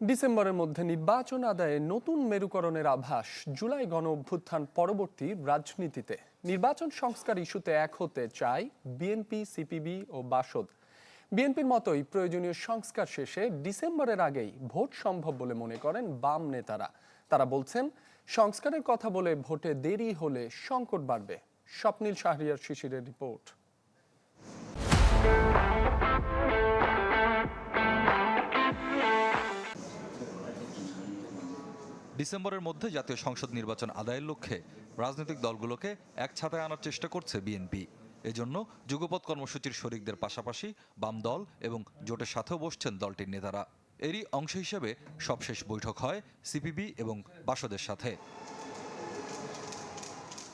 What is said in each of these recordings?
ডিসেম্বরের মধ্যে নির্বাচন আদায়ে নতুন মেরুকরণের আভাস জুলাই গণ অভ্যুত্থান পরবর্তী রাজনীতিতে। নির্বাচন সংস্কার ইস্যুতে এক হতে চায় বিএনপি, সিপিবি ও বাসদ। বিএনপির মতোই প্রয়োজনীয় সংস্কার শেষে ডিসেম্বরের আগেই ভোট সম্ভব বলে মনে করেন বাম নেতারা। তারা বলছেন, সংস্কারের কথা বলে ভোটে দেরি হলে সংকট বাড়বে। স্বপ্নীল শাহরিয়ার শিশিরের রিপোর্ট। ডিসেম্বরের মধ্যে জাতীয় সংসদ নির্বাচন আদায়ের লক্ষ্যে রাজনৈতিক দলগুলোকে এক ছাতায় আনার চেষ্টা করছে বিএনপি। এজন্য যুগপৎ কর্মসূচির শরিকদের পাশাপাশি বাম দল এবং জোটের সাথেও বসছেন দলটির নেতারা। এরই অংশ হিসেবে সবশেষ বৈঠক হয় সিপিবি এবং বাসদের সাথে।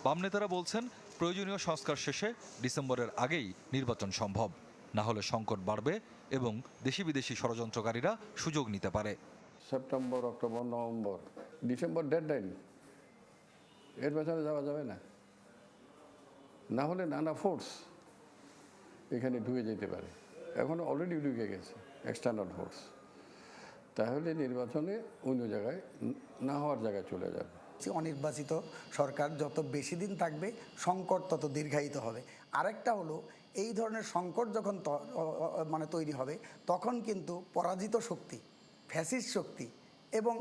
বাম নেতারা বলছেন, প্রয়োজনীয় সংস্কার শেষে ডিসেম্বরের আগেই নির্বাচন সম্ভব। না হলে সংকট বাড়বে এবং দেশি বিদেশি ষড়যন্ত্রকারীরা সুযোগ নিতে পারে। September, October, November, December deadline. এর পেছনে যাওয়া যাবে না। না হলে নানা ফোর্স এখানে ঢুকে যেতে পারে। এখন অলরেডি ঢুকে গেছে এক্সটার্নাল ফোর্স তাহলে নির্বাচনে অন্য জায়গায় না হওয়ার জায়গায় চলে যাবে। অনির্বাচিত সরকার যত বেশি দিন থাকবে, সংকট তত দীর্ঘায়িত হবে। আরেকটা হলো, এই ধরনের সংকট যখন মানে তৈরি হবে, তখন কিন্তু পরাজিত শক্তি ফ্যাসিস্ট শক্তি এবং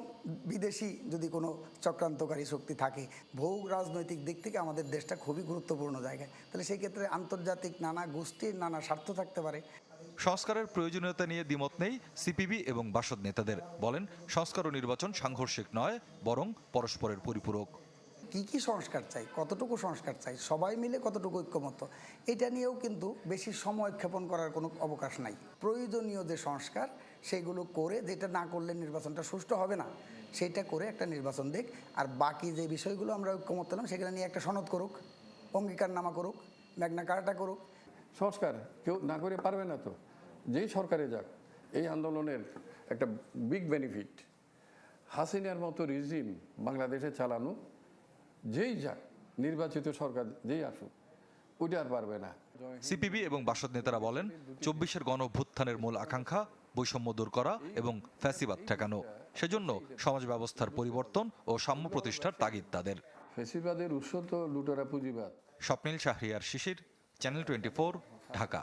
বিদেশি যদি কোনো চক্রান্তকারী শক্তি থাকে ভৌ রাজনৈতিক দিক থেকে আমাদের দেশটা খুবই গুরুত্বপূর্ণ জায়গায়। তাহলে সেই ক্ষেত্রে আন্তর্জাতিক নানা গোষ্ঠীর নানা স্বার্থ থাকতে পারে। সংস্কারের প্রয়োজনীয়তা নিয়ে দ্বিমত নেই সিপিবি এবং বাসদ নেতাদের। বলেন, সংস্কার ও নির্বাচন সাংঘর্ষিক নয়, বরং পরস্পরের পরিপূরক। কি কি সংস্কার চাই, কতটুকু সংস্কার চাই, সবাই মিলে কতটুকু ঐক্যমত এটা নিয়েও কিন্তু বেশি সময় ক্ষেপণ করার কোনো অবকাশ নাই। প্রয়োজনীয় যে সংস্কার, সেগুলো করে, যেটা না করলে নির্বাচনটা সুষ্ঠু হবে না, সেটা করে একটা নির্বাচন দেখ আর বাকি যে বিষয়গুলো আমরা ঐক্যমত পেলাম সেগুলো নিয়ে একটা সনদ করুক অঙ্গীকার নামা করুক, ম্যাগনা কার্টা করুক। সংস্কার, কেউ না করে পারবে না তো। যেই সরকারে যাক, এই আন্দোলনের একটা বিগ বেনিফিট হাসিনার মতো রিজিম বাংলাদেশে চালানো যেই যাক নির্বাচিত সরকার যেই আসুক ওইটা আর পারবে না। সিপিবি এবং বাসদ নেতারা বলেন চব্বিশের গণ অভ্যুত্থানের মূল আকাঙ্ক্ষা বৈষম্য দূর করা এবং ফ্যাসিবাদ ঠেকানো। সেজন্য সমাজ ব্যবস্থার পরিবর্তন ও সাম্য প্রতিষ্ঠার তাগিদ তাদের। ফ্যাসিবাদের উৎস তো লুটেরা পুঁজিবাদ। Swapnil Shahriar Shishir channel twenty Dhaka.